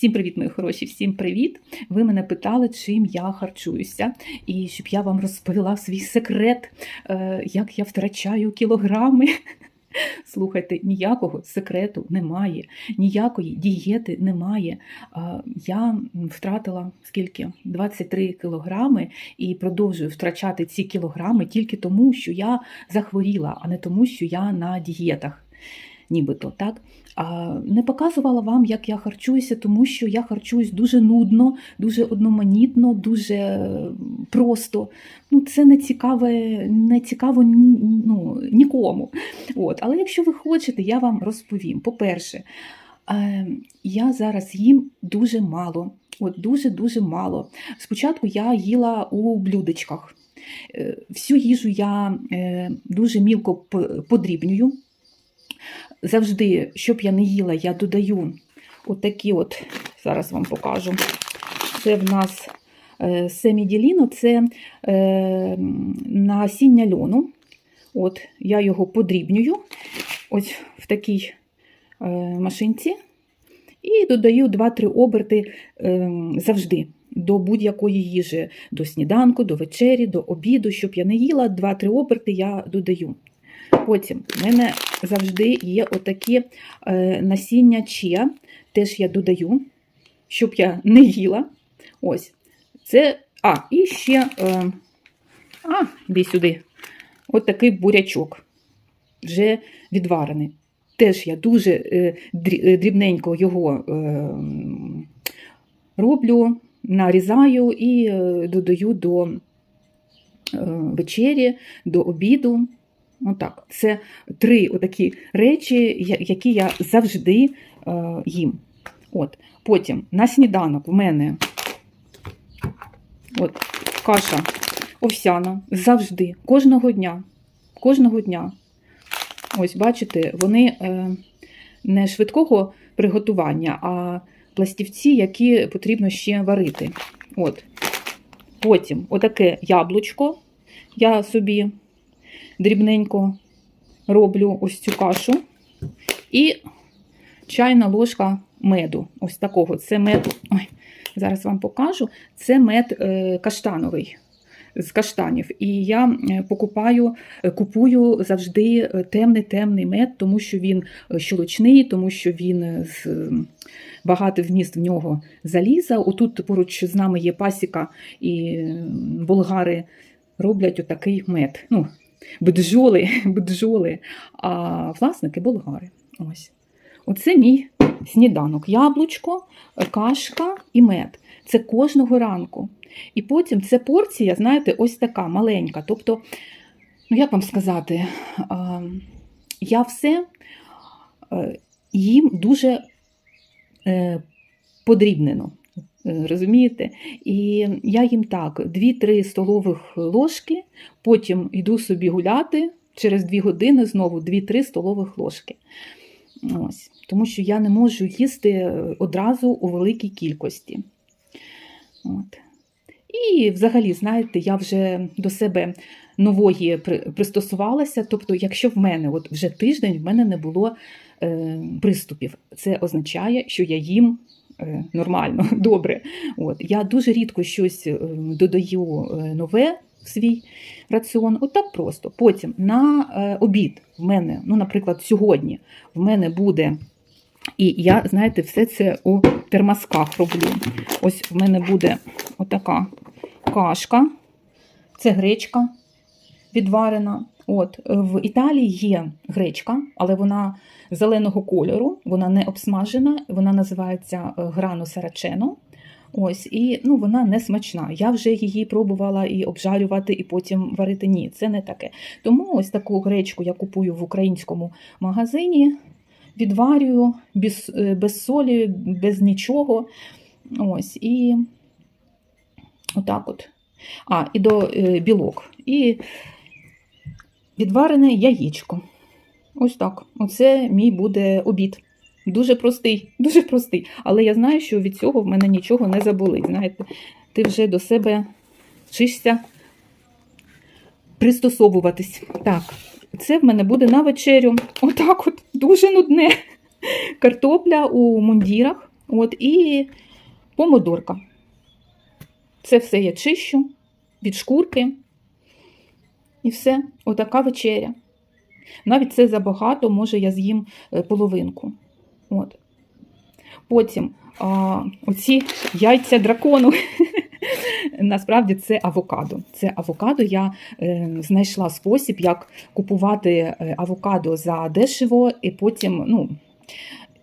Всім привіт, мої хороші, всім привіт! Ви мене питали, чим я харчуюся, і щоб я вам розповіла свій секрет, е, як я втрачаю кілограми. Слухайте, ніякого секрету немає, ніякої дієти немає. Я втратила скільки? 23 кілограми і продовжую втрачати ці кілограми тільки тому, що я захворіла, а не тому, що я на дієтах. Нібито так. А не показувала вам, як я харчуюся, тому що я харчуюсь дуже нудно, дуже одноманітно, дуже е, просто. Ну, Це не цікаве, не цікаво ну, нікому. От. Але якщо ви хочете, я вам розповім. По-перше, е, я зараз їм дуже мало. От дуже-дуже мало. Спочатку я їла у блюдечках. Е, Всю їжу я дуже мілко подрібнюю. Завжди, щоб я не їла, я додаю отакі от, зараз вам покажу. Це в нас е, семіділіно, це е, насіння льону. От, я його подрібнюю ось в такій е, машинці. І додаю 2-3 оберти е, завжди до будь-якої їжі, до сніданку, до вечері, до обіду, щоб я не їла, 2-3 оберти я додаю. Потім в мене завжди є отакі е, насіння чия, теж я додаю, щоб я не їла. Ось. Це. А, і ще. Е, а, іди сюди. От такий бурячок. Вже відварений. Теж я дуже е, дрібненько його роблю, нарізаю і додаю до вечері, до обіду. Отак. Це три отакі речі, які я завжди е, їм. От. Потім на сніданок в мене от, каша овсяна завжди, кожного дня. Кожного дня. Ось, бачите, вони е, не швидкого приготування, а пластівці, які потрібно ще варити. От. Потім отаке яблучко я собі дрібненько роблю ось цю кашу. І чайна ложка меду. Ось такого. Це мед. Ой, зараз вам покажу. Це мед е, каштановий. З каштанів. І я е, покупаю, е, купую завжди темний-темний мед, тому що він щелочний, тому що він з м, багато вміст в нього заліза. Отут поруч з нами є пасіка, і болгари роблять отакий мед. Ну, бджоли, бджоли, а власники болгари. Ось. Оце мій сніданок. Яблучко, кашка і мед. Це кожного ранку. І потім це порція, знаєте, ось така маленька. Тобто, ну як вам сказати, я все е, їм дуже е, подрібнено. Е, Розумієте? І я їм так: 2-3 столових ложки, потім йду собі гуляти, через 2 години знову 2-3 столових ложки. Ось. Тому що я не можу їсти одразу у великій кількості. От. І взагалі, знаєте, я вже до себе нової пристосувалася. Тобто, якщо в мене от вже тиждень в мене не було е, приступів, це означає, що я їм е, нормально, добре. От. Я дуже рідко щось е, додаю е, нове в свій раціон. От так просто. Потім на е, обід в мене, ну, наприклад, сьогодні в мене буде. І я, знаєте, все це у термосках роблю. Ось в мене буде отака кашка, це гречка відварена. От, в Італії є гречка, але вона зеленого кольору, вона не обсмажена, вона називається е, грано сарачено. Ось, і ну, вона не смачна. Я вже її пробувала і обжарювати, і потім варити. Ні, це не таке. Тому ось таку гречку я купую в українському магазині, відварюю без, е, без солі, без нічого. Ось, і отак от. А, і до е, білок. І відварене яєчко. Ось так. Оце мій буде обід. Дуже простий, дуже простий. Але я знаю, що від цього в мене нічого не заболить. Знаєте, ти вже до себе вчишся пристосовуватись. Так, це в мене буде на вечерю. Отак от, дуже нудне. Картопля у мундірах. От, і помидорка. Це все я чищу від шкурки. І все, отака вечеря. Навіть це забагато, може я з'їм е, половинку. От. Потім а, оці яйця дракону. Насправді це авокадо. Це авокадо. Я е, знайшла спосіб, як купувати е, авокадо за дешево, і потім, ну,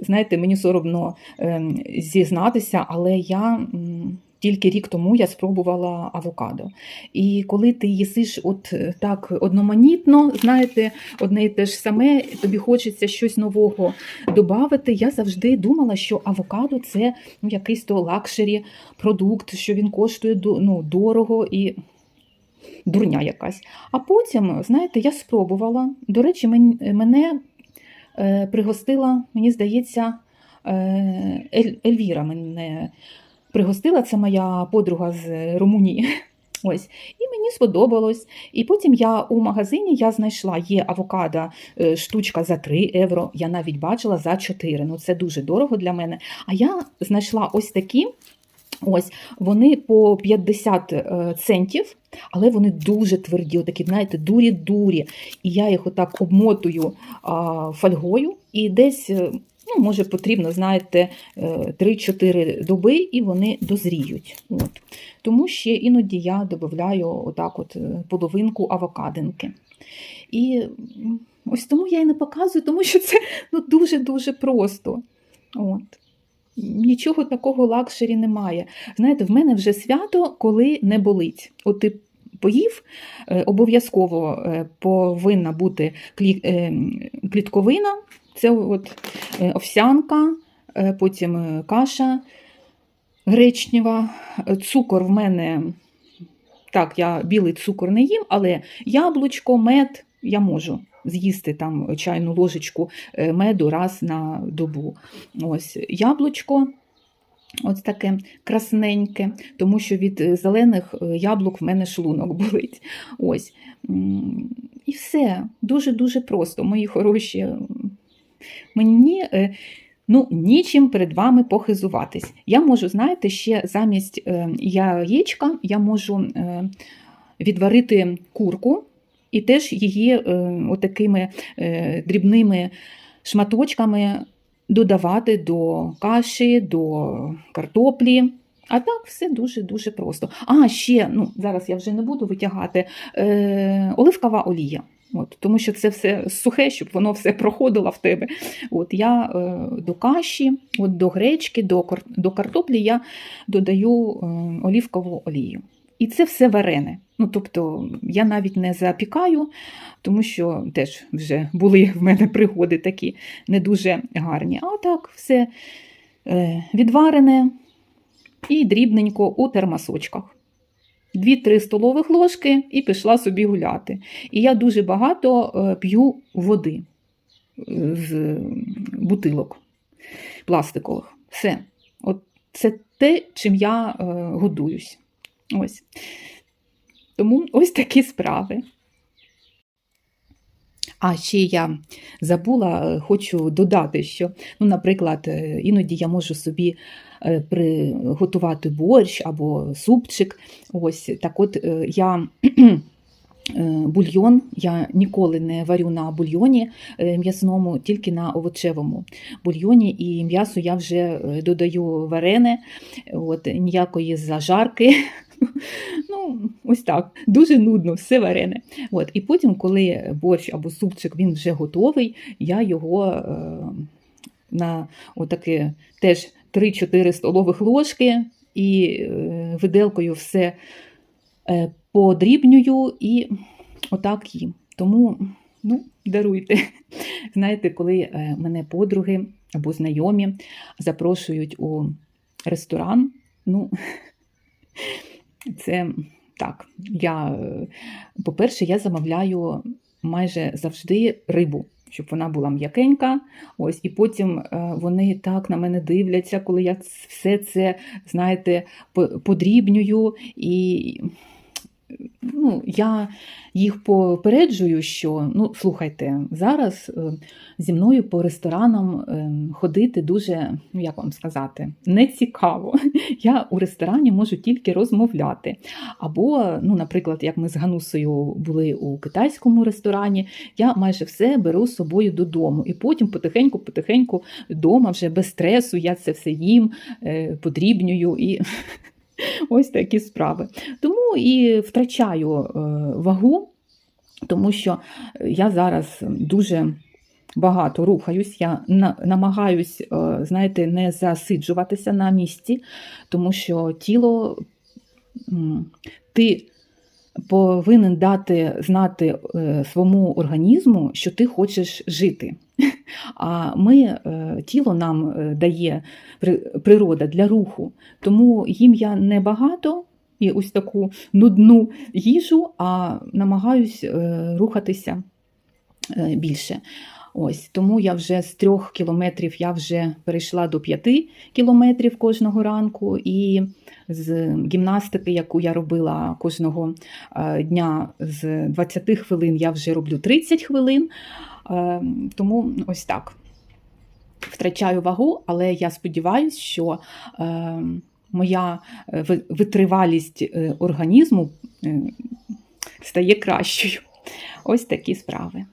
знаєте, мені соромно е, зізнатися, але я. м, Тільки рік тому я спробувала авокадо. І коли ти їсиш от е, так одноманітно, знаєте, одне і те ж саме, тобі хочеться щось нового додати. Я завжди думала, що авокадо це ну, якийсь то лакшері продукт, що він коштує ну, дорого і дурня якась. А потім, знаєте, я спробувала. До речі, мене е, пригостила, мені здається, е, Ель, Ельвіра мене пригостила, це моя подруга з Румунії. Ось, і мені сподобалось. І потім я у магазині я знайшла є авокадо е, штучка за 3 євро. Я навіть бачила за 4. Ну це дуже дорого для мене. А я знайшла ось такі. Ось вони по 50 е, центів, але вони дуже тверді, отакі, знаєте, дурі-дурі. І я їх отак обмотую а, фольгою, і десь, е, може, потрібно, знаєте, е, 3-4 доби, і вони дозріють. От. Тому ще іноді я додаю отак от е, половинку авокадинки. І ось тому я і не показую, тому що це ну, дуже-дуже просто. От. Нічого такого лакшері немає. Знаєте, в мене вже свято, коли не болить. От ти поїв, е, обов'язково е, повинна бути е, клітковина, це от е, овсянка, е, потім е, каша гречнева, цукор в мене. Так, я білий цукор не їм, але яблучко, мед я можу з'їсти там чайну ложечку меду раз на добу. Ось яблучко. Ось таке красненьке, тому що від зелених яблук в мене шлунок болить. Ось. І все. Дуже-дуже просто, мої хороші. Мені е, ну, нічим перед вами похизуватись. Я можу, знаєте, ще замість е, яєчка я можу е, відварити курку і теж її отакими дрібними шматочками додавати до каші, до картоплі. А так все дуже-дуже просто. А, ще, ну, зараз я вже не буду витягати, е, оливкова олія. От, тому що це все сухе, щоб воно все проходило в тебе. От, я е, до каші, от, до гречки, до, до картоплі я додаю е, олівкову олію. І це все варене. Ну, тобто я навіть не запікаю, тому що теж вже були в мене пригоди такі не дуже гарні. А так все е, відварене і дрібненько у термосочках. Дві-три столових ложки і пішла собі гуляти. І я дуже багато е, п'ю води е, з бутилок пластикових. Все. От це те, чим я е, годуюсь. Ось. Тому ось такі справи. А ще я забула, е, хочу додати, що, ну, наприклад, е, іноді я можу собі е, приготувати борщ або супчик. Ось так от я бульйон я ніколи не варю на бульйоні м'ясному, тільки на овочевому бульйоні. І м'ясо я вже додаю варене, от, ніякої зажарки. Ну, ось так, дуже нудно, все варене. От, і потім, коли борщ або супчик він вже готовий, я його е, на отаке теж 3-4 столових ложки і е, виделкою все е, подрібнюю і отак їм. Тому ну, даруйте. Знаєте, коли е, мене подруги або знайомі запрошують у ресторан, ну, це так. Я, е, по-перше, я замовляю майже завжди рибу, щоб вона була м'якенька. Ось, і потім е, вони так на мене дивляться, коли я все це, знаєте, по- подрібнюю. І ну, я їх попереджую, що ну, слухайте, зараз е, зі мною по ресторанам е, ходити дуже, ну як вам сказати, не цікаво. Я у ресторані можу тільки розмовляти. Або, ну, наприклад, як ми з Ганусею були у китайському ресторані, я майже все беру з собою додому. І потім потихеньку-потихеньку вдома, вже без стресу, я це все їм, е, подрібнюю і ось такі справи. Тому і втрачаю е, вагу, тому що я зараз дуже. Багато рухаюсь, я на- намагаюсь, е, знаєте, не засиджуватися на місці, тому що тіло ти повинен дати знати е, своєму організму, що ти хочеш жити. А ми, е, тіло нам е, дає природа для руху, тому їм я не багато і ось таку нудну їжу, а намагаюсь е, рухатися більше. Ось тому я вже з трьох кілометрів я вже перейшла до п'яти кілометрів кожного ранку, і з гімнастики, яку я робила кожного дня з 20 хвилин, я вже роблю 30 хвилин. Е, Тому ось так. Втрачаю вагу, але я сподіваюся, що е, моя е, витривалість е, організму е, стає кращою. Ось такі справи.